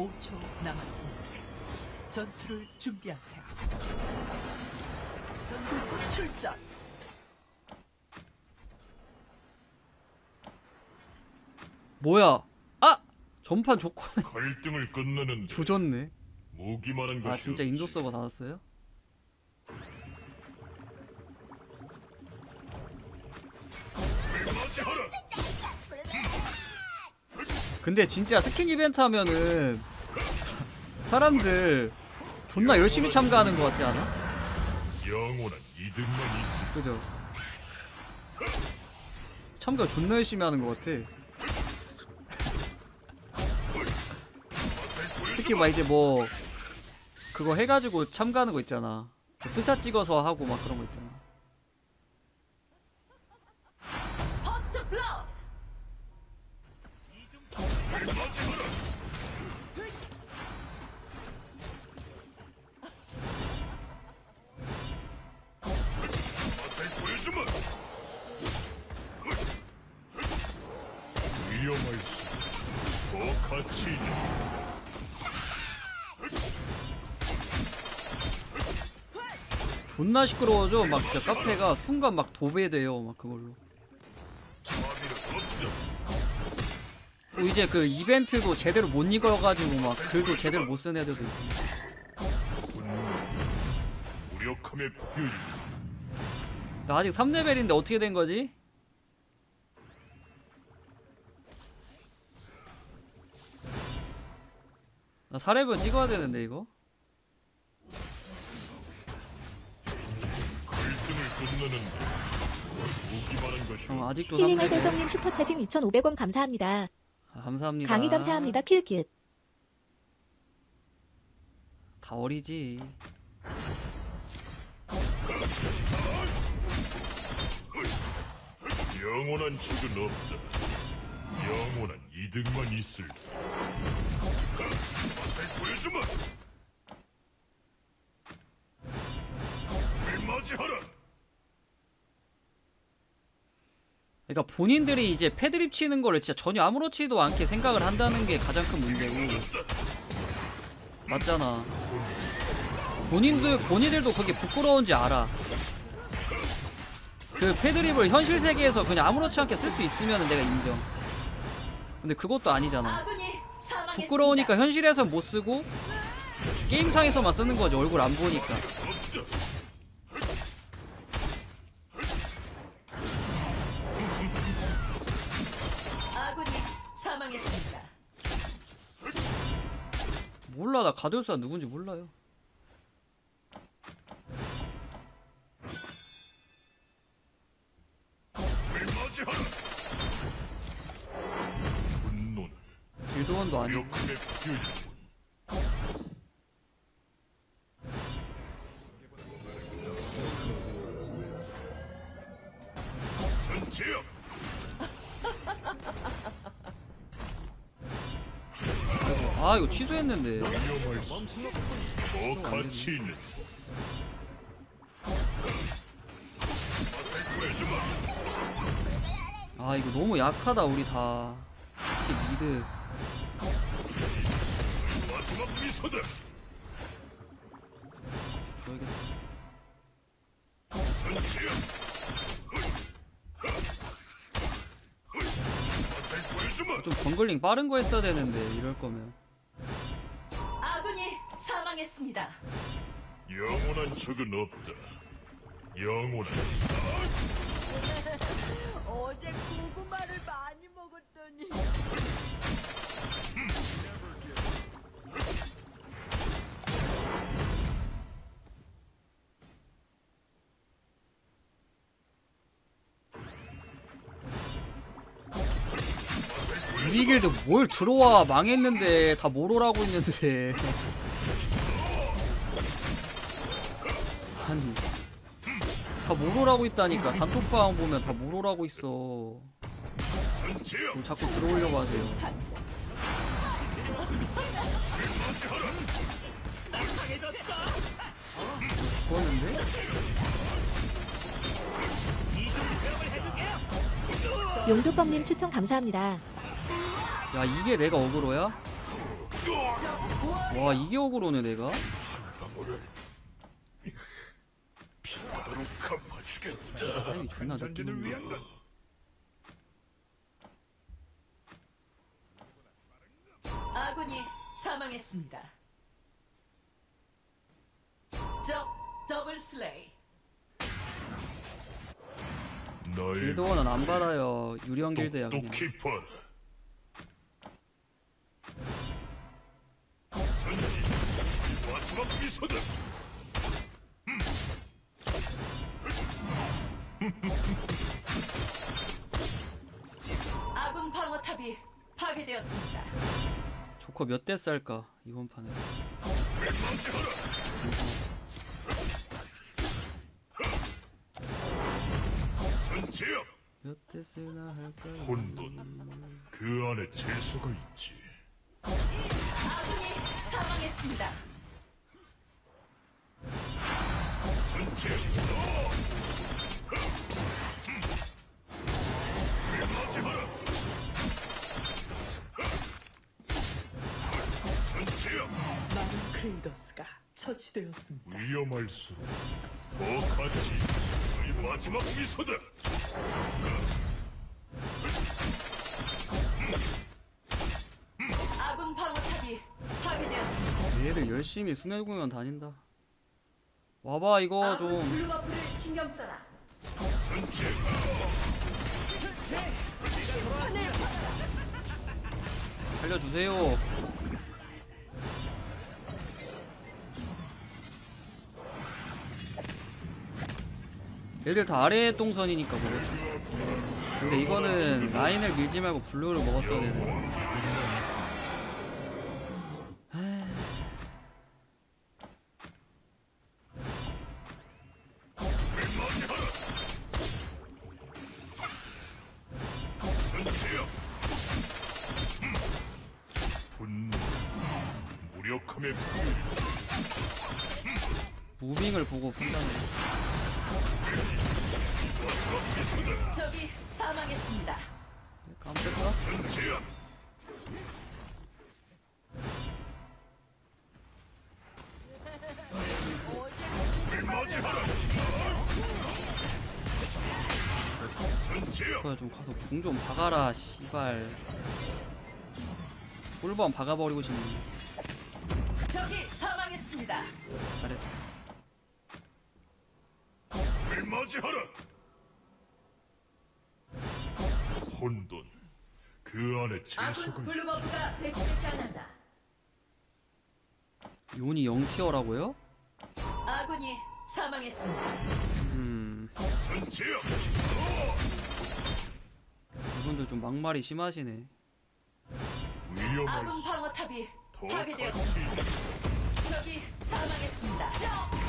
5초 남았습니다. 전투를 준비하세요. 전투 출전. 뭐야? 아! 전판 조건에 갈등을 끝내는 조졌네. 무기만한 것이 아 진짜 인도 없지. 서버 닫았어요? 근데 진짜 스킨 이벤트 하면은 사람들 존나 열심히 참가하는 것 같지 않아? 영원한 이득만 있을 그죠? 참가 존나 열심히 하는 것 같아. 특히 막 이제 뭐 그거 해가지고 참가하는 거 있잖아. 뭐 스샷 찍어서 하고 막 그런 거 있잖아. 존나 시끄러워져. 막 진짜 카페가 순간 막 도배돼요. 막 그걸로. 또 이제 그 이벤트도 제대로 못 읽어가지고 막 글도 제대로 못 쓴 애들도 있고. 나 아직 3레벨인데 어떻게 된 거지? 나 4레벨 찍어야 되는데 이거? 갈등을 끝내는 무기만한 것이 어, 아직도 힐링할 3레벨 대성님 슈퍼채팅 2,500원 감사합니다. 아, 감사합니다 강의 감사합니다. 킬킷. 다 어리지 영원한 적은 없다. 영원한 이득만 있을 뿐. 그러니까 본인들이 이제 패드립 치는 거를 진짜 전혀 아무렇지도 않게 생각을 한다는 게 가장 큰 문제고. 맞잖아. 본인들 본인들도 그게 부끄러운지 알아. 그 패드립을 현실 세계에서 그냥 아무렇지 않게 쓸 수 있으면 내가 인정. 근데 그것도 아니잖아 부끄러우니까 현실에서 못 쓰고 게임상에서만 쓰는 거지 얼굴 안 보니까. 몰라 나 가디오스가 누군지 몰라요 아 이거 취소했는데. 아 이거 너무 약하다 우리 다 특히 미드. 줘야겠다 보여주마. 좀 정글링 빠른 거 했어야 되는데 이럴 거면 사망했습니다. 영원한 적은 없다. 영원한 어제 고구마를 많이 먹었더니 우리 길드 뭘 들어와 망했는데 다 모로라고 있는데 아니 다 모로라고 있다니까 단톡방 보면 다 모로라고 있어. 좀 자꾸 들어오려고 하세요 죽었는데? 용두뻥님 추천 감사합니다. 야 이게 내가 어그로야? 와 이게 억울하네 내가 방울을 피하도록 갚아주겠다. 타임 이 존나 위한 것. 아군이 사망했습니다. 적 더블 슬레이. 너의 길드원은 안 받아요 유령 길드야 그냥 똑똑히 봐라. 몇 대 쌀까 이번 판에? 몇 대 쓰나 할까? 혼돈. 그 안에 질서가 있지. 아군이 사망했습니다. 크레이더스가 처치되었습니다. 위험할수록 더 가치. 이 마지막 미소다. 아군 방어탑이 파괴되었습니다. 얘들 열심히 순회 공연 다닌다 와봐 이거 아군 좀 블루버프를 신경 써라. 살려주세요 얘들 다 아래 동선이니까 그렇지 근데 이거는 라인을 밀지 말고 블루를 먹었어야 무력함의 무빙을 보고 판단해 적이 사망했습니다. 분지야. 그야 좀 가서 궁 좀 박아라 씨발 꿀밤 박아버리고 싶네 적이 사망했습니다. 잘했어 맞이하라. 그 안에 질서가 아군 블루버프가 배치되지 않는다. 요니 0티어라고요? 아군이 사망했습니다. 음. 이분들 좀 막말이 심하시네 아군 위험할수록 방어탑이 더 파괴되었습니다. 적이 사망했습니다. 적은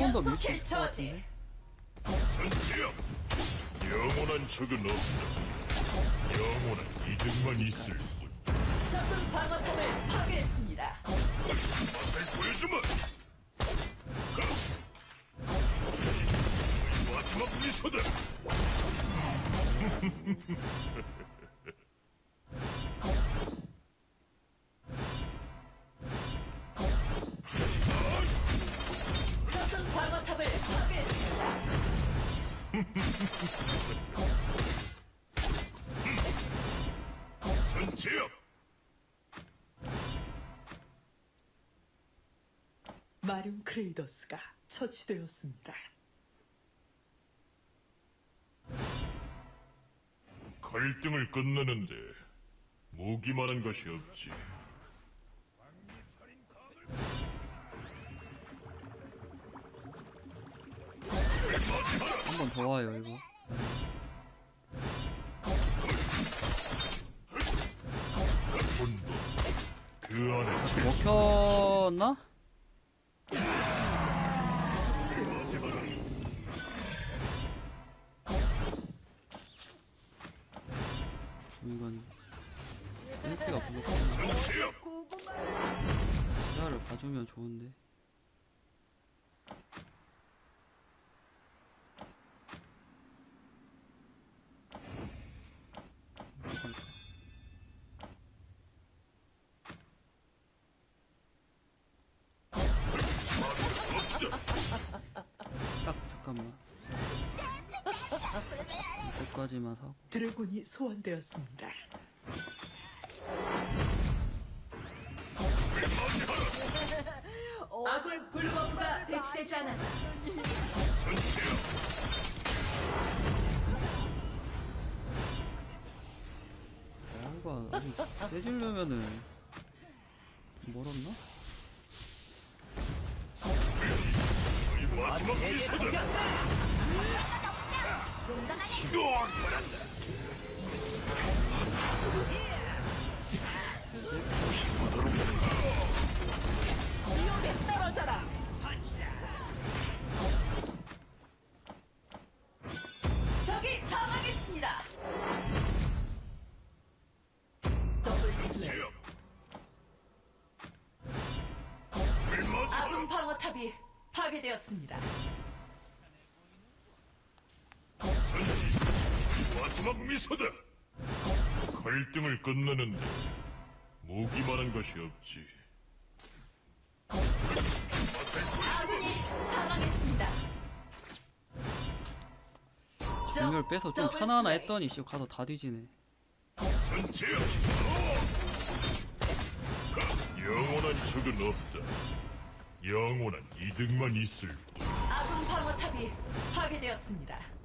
한 번더 밀수 연속킬 있을 것 같은데. 영원한 적은 없다. 영원한 이득만 있을 뿐. 적은 방어탑을 파괴했습니다. 맛을 보여주마. 마지막 미소다. 분지야. 마른 크레이더스가 처치되었습니다. 갈등을 끝내는데 무기만한 것이 없지. 한 번 더 와요 이거 먹혔나? 이건 센스가 부족하구나. 시야를 봐주면 좋은데 잠깐만. 여기까지만 하고. 드래곤이 소환되었습니다. 아군 굴복과 배치되지 않았다. 야, 이거 아니, 세지려면은 멀었나? 마지막 미소다. 지옥에 떨어져라. 마지막 미소다. 갈등을 끝내는데 무기만한 것이 없지. 아군이 사망했습니다. 빼서 좀 편하나. 했더니 씨 가서 다 뒤지네. 영원한 적은 없다. 영원한 이득만 있을 뿐. 아군 방어탑이 파괴되었습니다.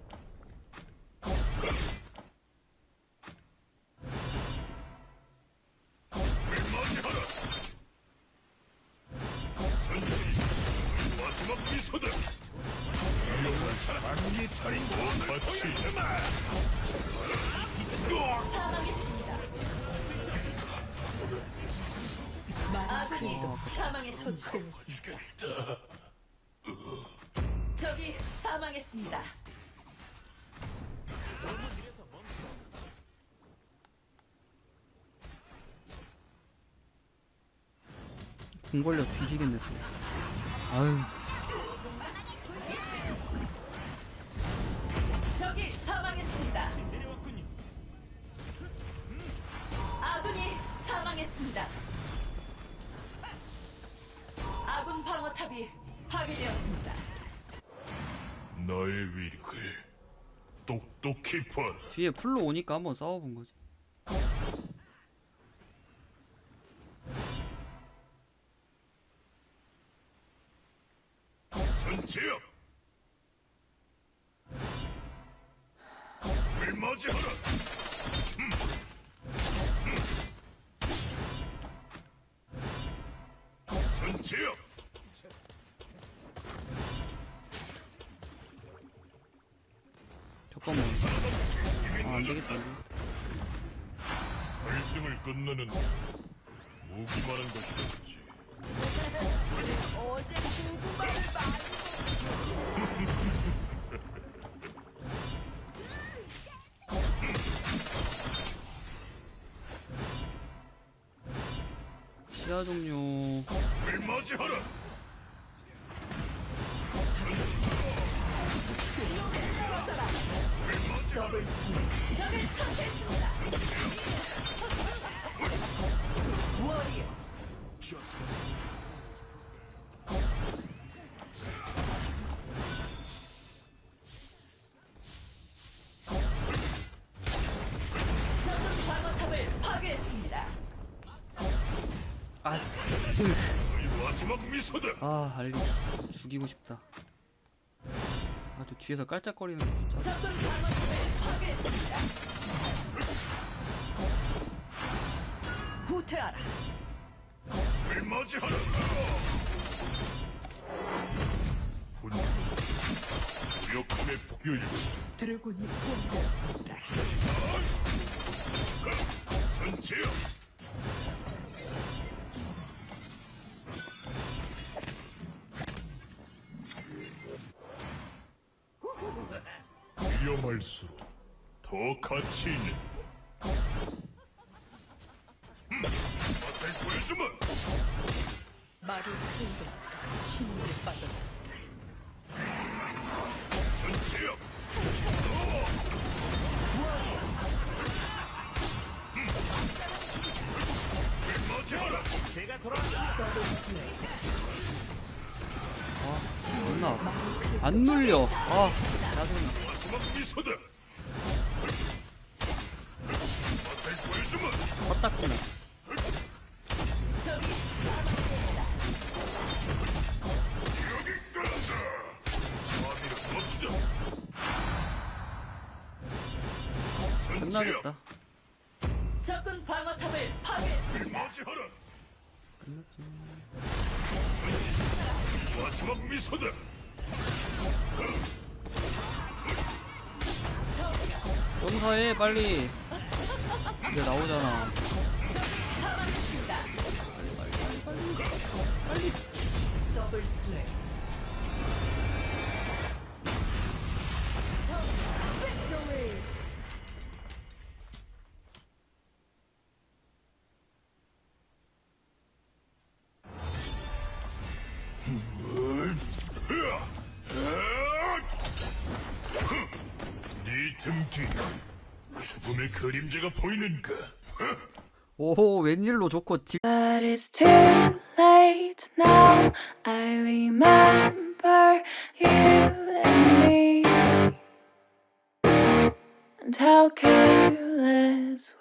처치되었습니다. 적이 사망했습니다. 궁 걸려 뒤지겠네 또 아유 적이 사망했습니다. 아군이 사망했습니다. 방어탑이 파괴되었습니다. 나의 위력을 똑똑히 봐라. 뒤에 풀로 오니까 한번 싸워본 거지 선제압. 일마지하라. 시야 종료 일마지하라. 아 알리 죽이고 싶다 아주 뒤에서 깔짝거리는 거 진짜. 후퇴하라. 무력함의 폭율. 드래곤이 소환되었습니다. 선제압. 더 가치 있는 법. 음, 맛을 보여주마. 마린 크레이더스가 신물에 빠졌습니다. 선제압. 일마지하라. 더블. 존나 안 눌려 아 짜증나 끝나겠다 적군 방어탑을 파괴했습니다. 맞이하라. 마지막 미소다. 점사해 빨리 이제 나오잖아. 더블 슬레 뒤 죽음의 그림자가 보이는가? 오호 웬일로 좋고 딜 But it's too late now. I remember you and me, and how careless